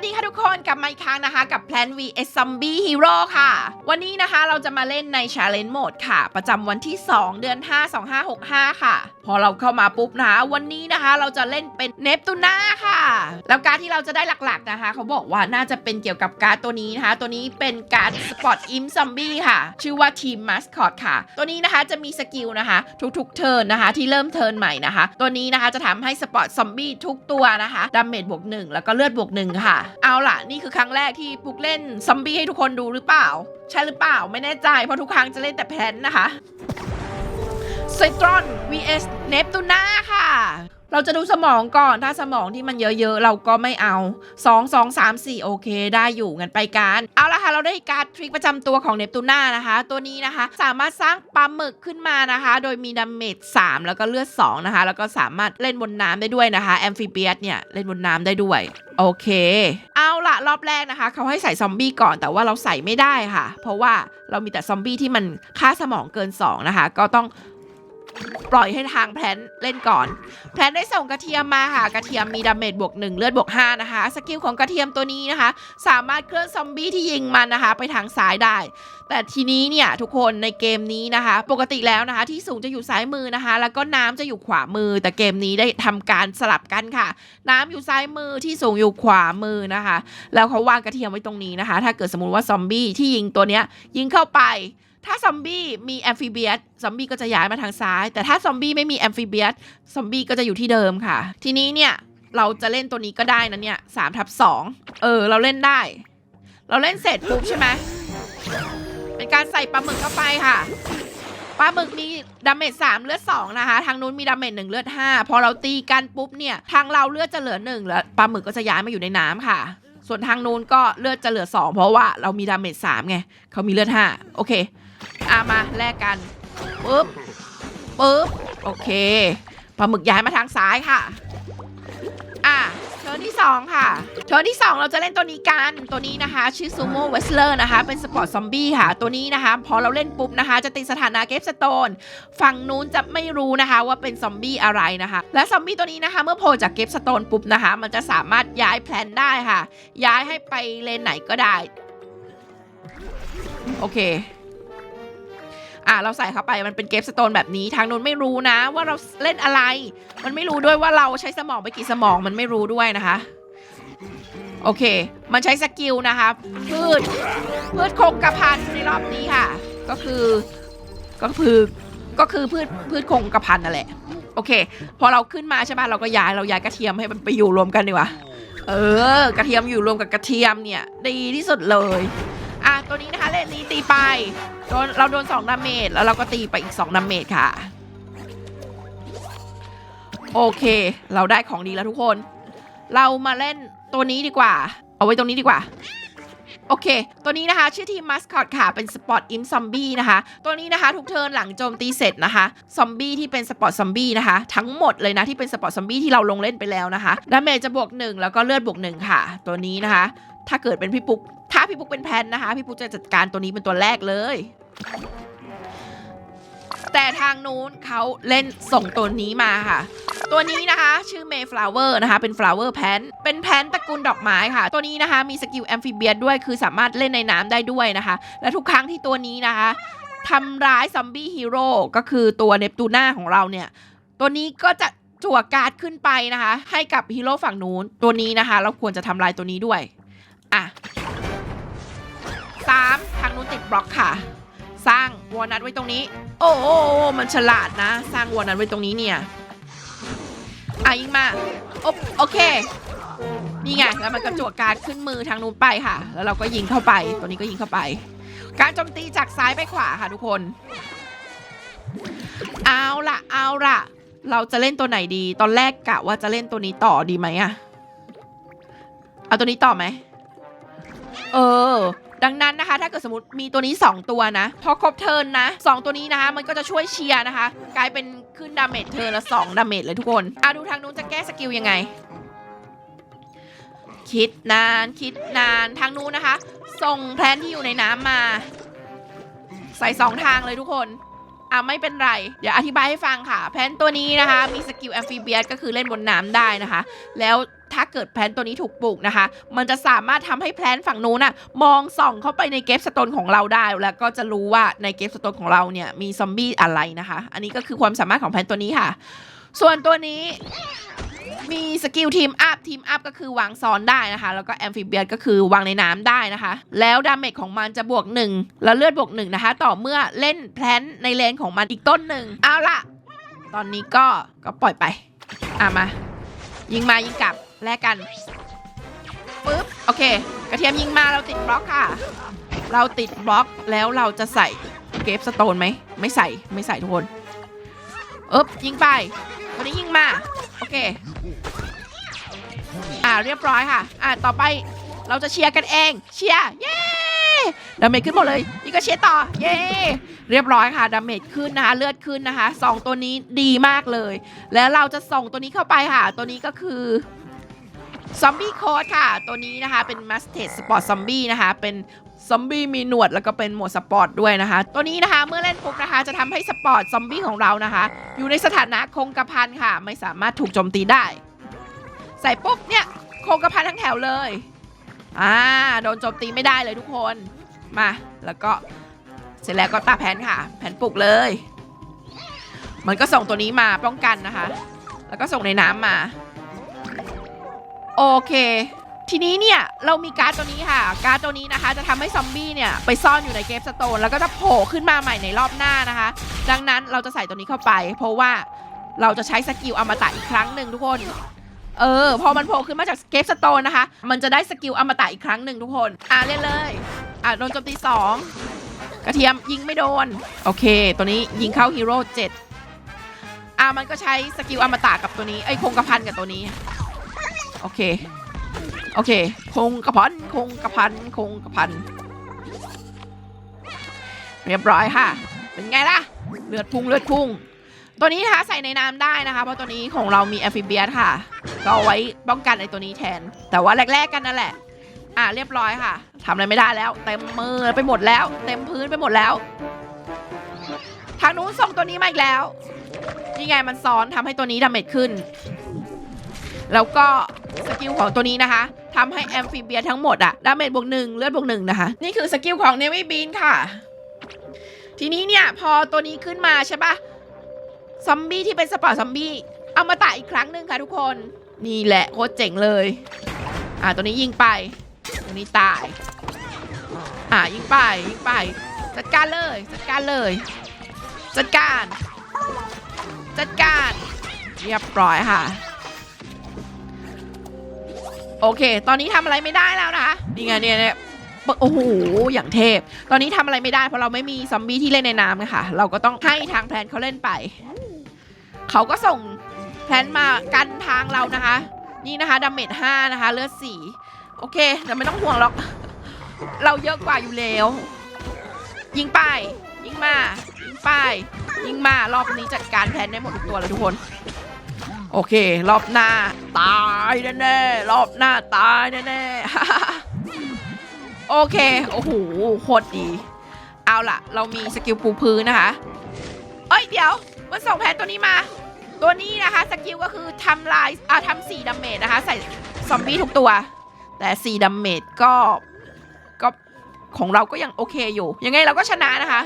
วัสดีค่ะทุกคนกลับมาอีกครั้งนะคะ กับ Plan vs Zombie Hero ค่ะ วันนี้นะคะเราจะมาเล่นใน Challenge Mode ค่ะ ประจำวันที่ 2 เดือน 5 2565 ค่ะ พอเราเข้ามาปุ๊บนะคะ วันนี้นะคะเราจะเล่นเป็นเนปตูน่าค่ะ แล้วการที่เราจะได้หลักๆนะคะ เขาบอกว่าน่าจะเป็นเกี่ยวกับการ์ดตัวนี้นะคะ ตัวนี้เป็นการ์ด Spot Im Zombie ค่ะ ชื่อว่า Team Mascot ค่ะ ตัวนี้นะคะจะมีสกิลนะคะ ทุกๆเทิร์นนะคะ ที่เริ่มเทิร์นใหม่นะคะ ตัวนี้นะคะจะทำให้ Spot Zombie ทุกตัวนะคะดาเมจบวกหนึ่งแล้วก็เลือดบวกหค่ะเอาล่ะ นี่คือครั้งแรกที่ปุกเล่นซอมบี้ให้ทุกคนดูหรือเปล่า ใช่หรือเปล่าไม่แน่ใจเพราะทุกครั้งจะเล่นแต่แพลนนะคะไซตรอน vs เนปตูน่าค่ะ เราจะดูสมองก่อนถ้าสมองที่มันเยอะๆ เราก็ไม่เอา 2 2 3 4 โอเค ได้อยู่งั้นไปกันเอาละค่ะ เราได้การทริคประจำตัวของเนปตูน่านะคะ ตัวนี้นะคะ สามารถสร้างปลาหมึกขึ้นมานะคะ โดยมีดาเมจ3แล้วก็เลือด2นะคะ แล้วก็สามารถเล่นบนน้ำได้ด้วยนะคะแอมฟิเบียสเนี่ยเล่นบนน้ำได้ด้วยโอเค เอาละรอบแรกนะคะ เขาให้ใส่ซอมบี้ก่อนแต่ว่าเราใส่ไม่ได้ค่ะ เพราะว่าเรามีแต่ซอมบี้ที่มันค่าสมองเกิน 2 นะคะ ก็ต้อง ปล่อยให้ทางแพลนเล่นก่อน แพลนได้ส่งกระเทียมมาค่ะ กระเทียมมีดาเมจบวก1เลือดบวก5นะคะ สกิลของกระเทียมตัวนี้นะคะ สามารถเคลื่อนซอมบี้ที่ยิงมันนะคะ ไปทางซ้ายได้ แต่ทีนี้เนี่ยทุกคนในเกมนี้นะคะ ปกติแล้วนะคะ ที่สูงจะอยู่ซ้ายมือนะคะ แล้วก็น้ำจะอยู่ขวามือ แต่เกมนี้ได้ทำการสลับกันค่ะ น้ำอยู่ซ้ายมือที่สูงอยู่ขวามือนะคะ แล้วเขาวางกระเทียมไว้ตรงนี้นะคะ ถ้าเกิดสมมติว่าซอมบี้ที่ยิงตัวเนี้ยยิงเข้าไป ถ้าซอมบี้มีแอมฟิเบียสซอมบี้ก็จะย้ายมาทางซ้าย แต่ถ้าซอมบี้ไม่มีแอมฟิเบียสซอมบี้ก็จะอยู่ที่เดิมค่ะ ทีนี้เนี่ยเราจะเล่นตัวนี้ก็ได้นะเนี่ยสามทับสองเออ เราเล่นได้ เราเล่นเสร็จปุ๊บใช่ไหมเป็นการใส่ปลาหมึกเข้าไปค่ะปลาหมึกมีดาเมจสามเลือดสองนะคะ ทางนู้นมีดาเมจหนึ่งเลือดห้าพอเราตีกันปุ๊บเนี่ย ทางเราเลือดจะเหลือหนึ่งแล้วปลาหมึกก็จะย้ายมาอยู่ในน้ำค่ะ ส่วนทางนู้นก็เลือดจะเหลือ2เพราะว่าเรามีดาเมจ3ไงเขามีเลือด5โอเค อามาแลกกันปุ๊บปุ๊บโอเคปลาหมึกย้ายมาทางซ้ายค่ะ อะเทิร์นที่ 2 ค่ะเทิร์นที่ 2 เราจะเล่นตัวนี้กัน ตัวนี้นะคะ ชื่อซูโม่เวสเลอร์นะคะ เป็นสปอร์ตซอมบี้ค่ะ ตัวนี้นะคะ พอเราเล่นปุ๊บนะคะ จะติดสถานะเกฟสโตน ฝั่งนู้นจะไม่รู้นะคะว่าเป็นซอมบี้อะไรนะคะ และซอมบี้ตัวนี้นะคะ เมื่อโผล่จากเกฟสโตนปุ๊บนะคะ มันจะสามารถย้ายแพลนได้ค่ะ ย้ายให้ไปเลนไหนก็ได้ โอเค อะเราใส่เข้าไปมันเป็นเกฟสโตนแบบนี้ทางนู้นไม่รู้นะ ว่าเราเล่นอะไร มันไม่รู้ด้วยว่าเราใช้สมองไปกี่สมองมันไม่รู้ด้วยนะคะ โอเค มันใช้สกิลนะคะพืชพืชคงกระพันในรอบนี้ค่ะ ก็คือก็คือก็คือพืชพืชคงกระพันนั่นแหละ โอเค พอเราขึ้นมาใช่ไหมเราก็ย้ายเราย้ายกระเทียมให้มันไปอยู่รวมกันดีกว่าเออ กระเทียมอยู่รวมกับกระเทียมเนี่ย ดีที่สุดเลย ตัวนี้นะคะเลนนี้ตีไปโดนเราโดน2ดาเมจแล้วเราก็ตีไปอีก2ดาเมจค่ะ โอเค เราได้ของดีแล้วทุกคน เรามาเล่นตัวนี้ดีกว่า เอาไว้ตรงนี้ดีกว่าโอเค ตัวนี้นะคะ ชื่อทีมมัสคอตค่ะ เป็นสปอตอิมซอมบี้นะคะ ตัวนี้นะคะ ทุกเทิร์นหลังโจมตีเสร็จนะคะ ซอมบี้ที่เป็นสปอตซอมบี้นะคะ ทั้งหมดเลยนะ ที่เป็นสปอตซอมบี้ที่เราลงเล่นไปแล้วนะคะดาเมจจะบวกหนึ่งแล้วก็เลือดบวกหนึ่งค่ะ ตัวนี้นะคะ ถ้าเกิดเป็นพี่ปุ๊ก พี่ปุ๊กเป็นแพนนะคะ พี่ปุ๊กจะจัดการตัวนี้เป็นตัวแรกเลย แต่ทางนู้นเขาเล่นส่งตัวนี้มาค่ะ ตัวนี้นะคะ ชื่อ Mayflower นะคะ เป็น flower pan เป็นแพนตระกูลดอกไม้ค่ะ ตัวนี้นะคะมีสกิลแอมฟิเบียด้วยคือสามารถเล่นในน้ำได้ด้วยนะคะ และทุกครั้งที่ตัวนี้นะคะทำร้ายซอมบี้ฮีโร่ก็คือตัวเนปตูน่าของเราเนี่ย ตัวนี้ก็จะจั่วการ์ดขึ้นไปนะคะ ให้กับฮีโร่ฝั่งนู้นตัวนี้นะคะ เราควรจะทำลายตัวนี้ด้วย อะ สามทางนู้นติดบล็อกค่ะ สร้างวอลนัทไว้ตรงนี้ โอ้โอ้มันฉลาดนะ สร้างวอลนัทไว้ตรงนี้เนี่ยอะยิงมาโอโอเคนี่ไงแล้วมันก็จั่วการขึ้นมือทางนู้นไปค่ะ แล้วเราก็ยิงเข้าไป ตัวนี้ก็ยิงเข้าไป การโจมตีจากซ้ายไปขวาค่ะทุกคน เอาละเอาละเราจะเล่นตัวไหนดี ตอนแรกกะว่าจะเล่นตัวนี้ต่อดีไหมอะเอาตัวนี้ต่อไหม เออ ดังนั้นนะคะ ถ้าเกิดสมมติมีตัวนี้ 2 ตัวนะ พอครบเทิร์นนะ 2 ตัวนี้นะคะมันก็จะช่วยเชียร์นะคะ กลายเป็นขึ้นดาเมจเทิร์นละ2ดาเมจเลยทุกคนอะดูทางนู้นจะแก้สกิลยังไง คิดนานคิดนานทางนู้นนะคะ ส่งแพลนที่อยู่ในน้ำมา ใส่สองทางเลยทุกคนอะไม่เป็นไร เดี๋ยวอธิบายให้ฟังค่ะ แพลนตัวนี้นะคะ มีสกิลแอมฟิเบียสก็คือเล่นบนน้ำได้นะคะ แล้ว ถ้าเกิดแพลนตัวนี้ถูกปลูกนะคะ มันจะสามารถทำให้แพลนฝั่งนู้นน่ะมองส่องเข้าไปในเกฟสโตนของเราได้ แล้วก็จะรู้ว่าในเกฟสโตนของเราเนี่ยมีซอมบี้อะไรนะคะ อันนี้ก็คือความสามารถของแพลนตัวนี้ค่ะ ส่วนตัวนี้มีสกิลทีมอัพทีมอัพก็คือวางซ้อนได้นะคะ แล้วก็แอมฟิเบียก็คือวางในน้ำได้นะคะ แล้วดาเมจของมันจะบวกหนึ่งแล้วเลือดบวกหนึ่งนะคะ ต่อเมื่อเล่นแพลนในเลนของมันอีกต้นหนึ่งเอาละตอนนี้ก็ก็ปล่อยไป อะมา ยิงมายิงกลับ แลกกันปึ๊บโอเค กระเทียมยิงมาเราติดบล็อกค่ะ เราติดบล็อกแล้วเราจะใส่เกฟสโตนไหมไม่ใส่ไม่ใส่ทุกคนเอ๊บยิงไปวันนี้ยิงมา โอเค อ่าเรียบร้อยค่ะ อ่าต่อไปเราจะเชียร์กันเองเชียร์เย้ดาเมจขึ้นหมดเลย นี่ก็เชียร์ต่อ เย้เรียบร้อยค่ะดาเมจขึ้นนะคะเลือดขึ้นนะคะสองตัวนี้ดีมากเลย แล้วเราจะส่งตัวนี้เข้าไปค่ะ ตัวนี้ก็คือ ซอมบี้โค้ดค่ะ ตัวนี้นะคะเป็นมัสเตดสปอร์ตซอมบี้นะคะ เป็นซอมบี้มีหนวดแล้วก็เป็นหมวดสปอร์ตด้วยนะคะ ตัวนี้นะคะเมื่อเล่นปุ๊บนะคะ จะทำให้สปอร์ตซอมบี้ของเรานะคะ อยู่ในสถานะคงกระพันค่ะ ไม่สามารถถูกโจมตีได้ ใส่ปุ๊บเนี่ยคงกระพันทั้งแถวเลยอ่าโดนโจมตีไม่ได้เลยทุกคนมาแล้วก็เสร็จแล้วก็ตาแผนค่ะ แผนปลุกเลย มันก็ส่งตัวนี้มาป้องกันนะคะ แล้วก็ส่งในน้ำมา โอเค ทีนี้เนี่ยเรามีการ์ดตัวนี้ค่ะ การ์ดตัวนี้นะคะ จะทำให้ซอมบี้เนี่ยไปซ่อนอยู่ในเกฟสโตนแล้วก็จะโผล่ขึ้นมาใหม่ในรอบหน้านะคะ ดังนั้นเราจะใส่ตัวนี้เข้าไป เพราะว่าเราจะใช้สกิลอมตะอีกครั้งหนึ่งทุกคนเออพอมันโผล่ขึ้นมาจากเกฟสโตนนะคะ มันจะได้สกิลอมตะอีกครั้งหนึ่งทุกคน อะเล่นเลย อะโดนโจมตีสองกระเทียมยิงไม่โดน โอเค ตัวนี้ยิงเข้าฮีโร่เจ็ดอะมันก็ใช้สกิลอมตะกับตัวนี้ไอ้คงกระพันกับตัวนี้ โอเค โอเค คงกระพัน คงกระพัน คงกระพัน เรียบร้อยค่ะ เป็นไงล่ะ เลือดพุ่งเลือดพุ่ง ตัวนี้นะคะใส่ในน้ำได้นะคะ เพราะตัวนี้ของเรามีแอมฟิเบียสค่ะ ก็เอาไว้ป้องกันไอ้ตัวนี้แทน แต่ว่าแรกๆกันนั่นแหละ อะเรียบร้อยค่ะทำอะไรไม่ได้แล้ว เต็มมือไปหมดแล้ว เต็มพื้นไปหมดแล้ว ทางนู้นส่งตัวนี้มาอีกแล้ว นี่ไงมันซ้อนทำให้ตัวนี้ดาเมจขึ้นแล้วก็ กิลของตัวนี้นะคะทำให้แอมฟิเบียทั้งหมดอะดาเมจบวกหนึ่งเลือดบวกหนึ่งนะคะ นี่คือสกิลของเนวิบีนค่ะ ทีนี้เนี่ยพอตัวนี้ขึ้นมาใช่ปะซอมบี้ที่เป็นสปอร์ตซอมบี้เอามาตะอีกครั้งหนึ่งค่ะทุกคน นี่แหละโคตรเจ๋งเลย อ่าตัวนี้ยิงไป ตัวนี้ตาย อ่ายิงไปยิงไป จัดการเลยจัดการเลย จัดการ จัดการ เรียบร้อยค่ะ โอเค ตอนนี้ทำอะไรไม่ได้แล้วนะคะนี่ไงเนี่ยเนี่ยโอ้โห อย่างเทพ ตอนนี้ทำอะไรไม่ได้เพราะเราไม่มีซอมบี้ที่เล่นในน้ำค่ะ เราก็ต้องให้ทางแพลนเขาเล่นไป เขาก็ส่งแพลนมากันทางเรานะคะ นี่นะคะดาเมจห้านะคะ เลือดสี่โอเคแต่ไม่ต้องห่วงหรอก เราเยอะกว่าอยู่แล้ว ยิงไป ยิงมา ยิงไป ยิงมารอบนี้จัดการแพลนได้หมดทุกตัวเลยทุกคน โอเค รอบหน้า ตายแน่ๆรอบหน้าตายแน่ๆโอเค โอ้โหโคตรดี เอาล่ะ เรามีสกิลปูพื้นนะคะ เอ้ย เดี๋ยว มันส่งแพนตัวนี้มา ตัวนี้นะคะสกิลก็คือทำลายอ่าทำสี่ดาเมจนะคะ ใส่ซอมบี้ทุกตัว แต่สี่ดาเมจก็ก็ของเราก็ยังโอเคอยู่ ยังไงเราก็ชนะนะคะ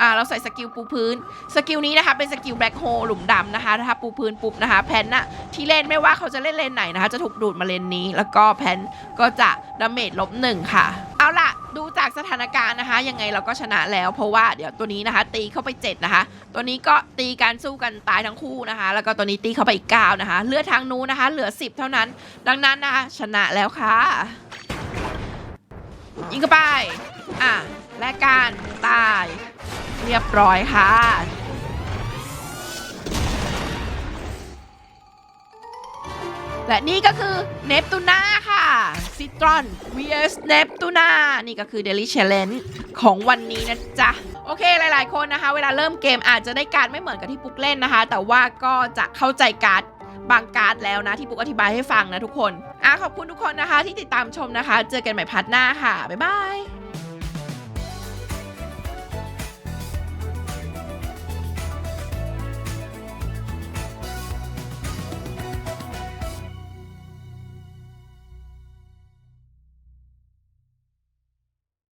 อ่าเราใส่สกิลปูพื้น สกิลนี้นะคะเป็นสกิลแบล็คโฮหลุมดำนะคะถ้าปูพื้นปุ๊บนะคะ แพนน่ะที่เล่นไม่ว่าเขาจะเล่นเลนไหนนะคะ จะถูกดูดมาเลนนี้ แล้วก็แพนก็จะดาเมจลบหนึ่งค่ะ เอาล่ะดูจากสถานการณ์นะคะ ยังไงเราก็ชนะแล้ว เพราะว่าเดี๋ยวตัวนี้นะคะ ตีเข้าไป7นะคะ ตัวนี้ก็ตีการสู้กันตายทั้งคู่นะคะ แล้วก็ตัวนี้ตีเข้าไปอีก9นะคะ เลือดทางนู้นนะคะ เหลือ 10 เท่านั้น ดังนั้นนะคะชนะแล้วค่ะ ยิงเข้าไป อะและการตาย เรียบร้อยค่ะ และนี่ก็คือเนปตูน่าค่ะซิตรอน vs เนปตูน่านี่ก็คือ Daily Challenge ของวันนี้นะจ๊ะ โอเคหลาย ๆ คนนะคะ เวลาเริ่มเกมอาจจะได้การดไม่เหมือนกับที่ปุ๊กเล่นนะคะ แต่ว่าก็จะเข้าใจการ์ดบางการ์ดแล้วนะ ที่ปุ๊กอธิบายให้ฟังนะทุกคนอะขอบคุณทุกคนนะคะที่ติดตามชมนะคะ เจอกันใหม่พาร์ทหน้าค่ะ บ๊ายบาย